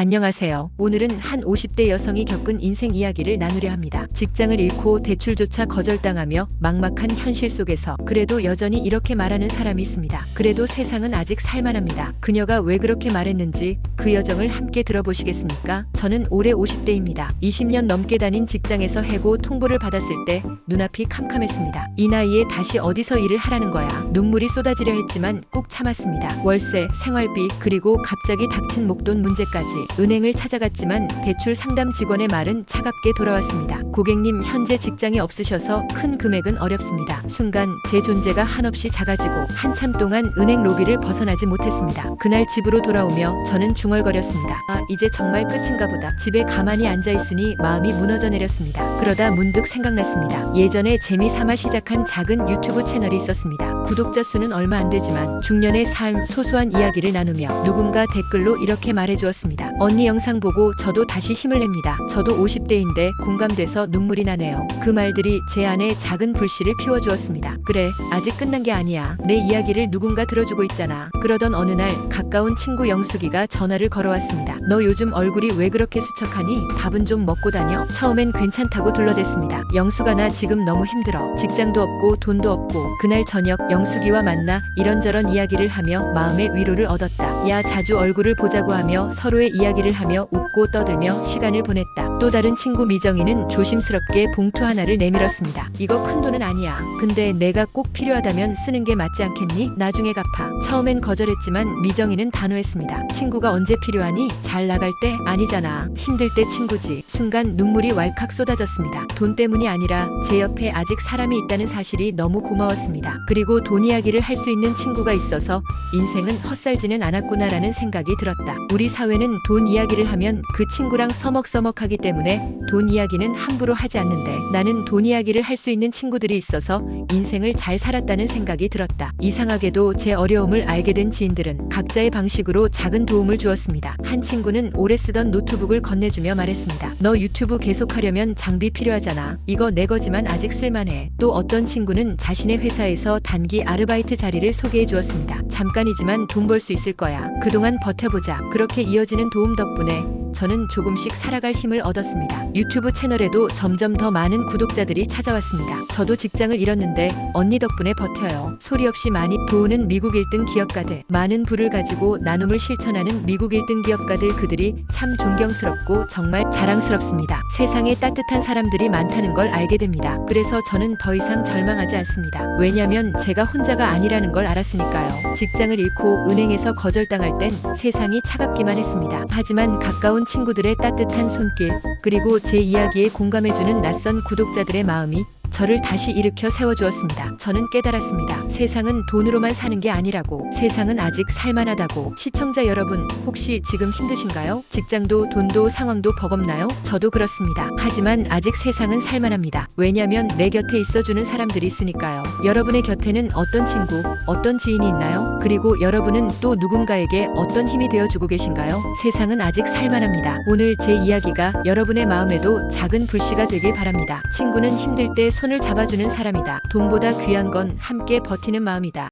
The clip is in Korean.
안녕하세요. 오늘은 한 50대 여성이 겪은 인생 이야기를 나누려 합니다. 직장을 잃고 대출조차 거절당하며 막막한 현실 속에서 그래도 여전히 이렇게 말하는 사람이 있습니다. 그래도 세상은 아직 살만합니다. 그녀가 왜 그렇게 말했는지 그 여정을 함께 들어보시겠습니까? 저는 올해 50대입니다. 20년 넘게 다닌 직장에서 해고 통보를 받았을 때 눈앞이 캄캄했습니다. 이 나이에 다시 어디서 일을 하라는 거야. 눈물이 쏟아지려 했지만 꼭 참았습니다. 월세, 생활비, 그리고 갑자기 닥친 목돈 문제까지 은행을 찾아갔지만 대출 상담 직원의 말은 차갑게 돌아왔습니다. 고객님 현재 직장이 없으셔서 큰 금액은 어렵습니다. 순간 제 존재가 한없이 작아지고 한참 동안 은행 로비를 벗어나지 못했습니다. 그날 집으로 돌아오며 저는 중얼거렸습니다. 아 이제 정말 끝인가 보다. 집에 가만히 앉아 있으니 마음이 무너져 내렸습니다. 그러다 문득 생각났습니다. 예전에 재미삼아 시작한 작은 유튜브 채널이 있었습니다. 구독자 수는 얼마 안 되지만 중년의 삶 소소한 이야기를 나누며 누군가 댓글로 이렇게 말해주었습니다. 언니 영상 보고 저도 다시 힘을 냅니다. 저도 50대인데 공감돼서 눈물이 나네요. 그 말들이 제 안에 작은 불씨를 피워주었습니다. 그래, 아직 끝난 게 아니야. 내 이야기를 누군가 들어주고 있잖아. 그러던 어느 날 가까운 친구 영숙이가 전화를 걸어왔습니다. 너 요즘 얼굴이 왜 그렇게 수척하니? 밥은 좀 먹고 다녀. 처음엔 괜찮다고 둘러댔습니다. 영숙아 나 지금 너무 힘들어. 직장도 없고 돈도 없고 그날 저녁 영 숙이와 만나 이런저런 이야기를 하며 마음의 위로를 얻었다. 야 자주 얼굴을 보자고 하며 서로의 이야기를 하며 웃고 떠들며 시간을 보냈다. 또 다른 친구 미정이는 조심스럽게 봉투 하나를 내밀었습니다. 이거 큰 돈은 아니야. 근데 내가 꼭 필요하다면 쓰는 게 맞지 않겠니? 나중에 갚아. 처음엔 거절했지만 미정이는 단호했습니다. 친구가 언제 필요하니? 잘 나갈 때? 아니잖아. 힘들 때 친구지. 순간 눈물이 왈칵 쏟아졌습니다. 돈 때문이 아니라 제 옆에 아직 사람이 있다는 사실이 너무 고마웠습니다. 그리고 돈 이야기를 할 수 있는 친구가 있어서 인생은 헛살지는 않았구나라는 생각이 들었다. 우리 사회는 돈 이야기를 하면 그 친구랑 서먹서먹하기 때문에 돈 이야기는 함부로 하지 않는데 나는 돈 이야기를 할 수 있는 친구들이 있어서 인생을 잘 살았다는 생각이 들었다. 이상하게도 제 어려움을 알게 된 지인들은 각자의 방식으로 작은 도움을 주었습니다. 한 친구는 오래 쓰던 노트북을 건네주며 말했습니다. 너 유튜브 계속하려면 장비 필요하잖아. 이거 내 거지만 아직 쓸만해. 또 어떤 친구는 자신의 회사에서 단기 아르바이트 자리를 소개해 주었습니다. 잠깐이지만 돈 벌 수 있을 거야. 그동안 버텨보자. 그렇게 이어지는 도움 덕분에 저는 조금씩 살아갈 힘을 얻었습니다. 유튜브 채널에도 점점 더 많은 구독자들이 찾아왔습니다. 저도 직장을 잃었는데 언니 덕분에 버텨요. 소리 없이 많이 도우는 미국 1등 기업가들. 많은 부를 가지고 나눔을 실천하는 미국 1등 기업가들 그들이 참 존경스럽고 정말 자랑스럽습니다. 세상에 따뜻한 사람들이 많다는 걸 알게 됩니다. 그래서 저는 더 이상 절망하지 않습니다. 왜냐면 제가 혼자가 아니라는 걸 알았으니까요. 직장을 잃고 은행에서 거절당할 땐 세상이 차갑기만 했습니다. 하지만 가까운 친구들의 따뜻한 손길, 그리고 제 이야기에 공감해주는 낯선 구독자들의 마음이 저를 다시 일으켜 세워주었습니다. 저는 깨달았습니다. 세상은 돈으로만 사는 게 아니라고. 세상은 아직 살만하다고. 시청자 여러분, 혹시 지금 힘드신가요? 직장도 돈도 상황도 버겁나요? 저도 그렇습니다. 하지만 아직 세상은 살만합니다. 왜냐면 내 곁에 있어주는 사람들이 있으니까요. 여러분의 곁에는 어떤 친구, 어떤 지인이 있나요? 그리고 여러분은 또 누군가에게 어떤 힘이 되어주고 계신가요? 세상은 아직 살만합니다. 오늘 제 이야기가 여러분의 마음에도 작은 불씨가 되길 바랍니다. 친구는 힘들 때 손을 잡아주는 사람이다. 돈보다 귀한 건 함께 버티는 마음이다.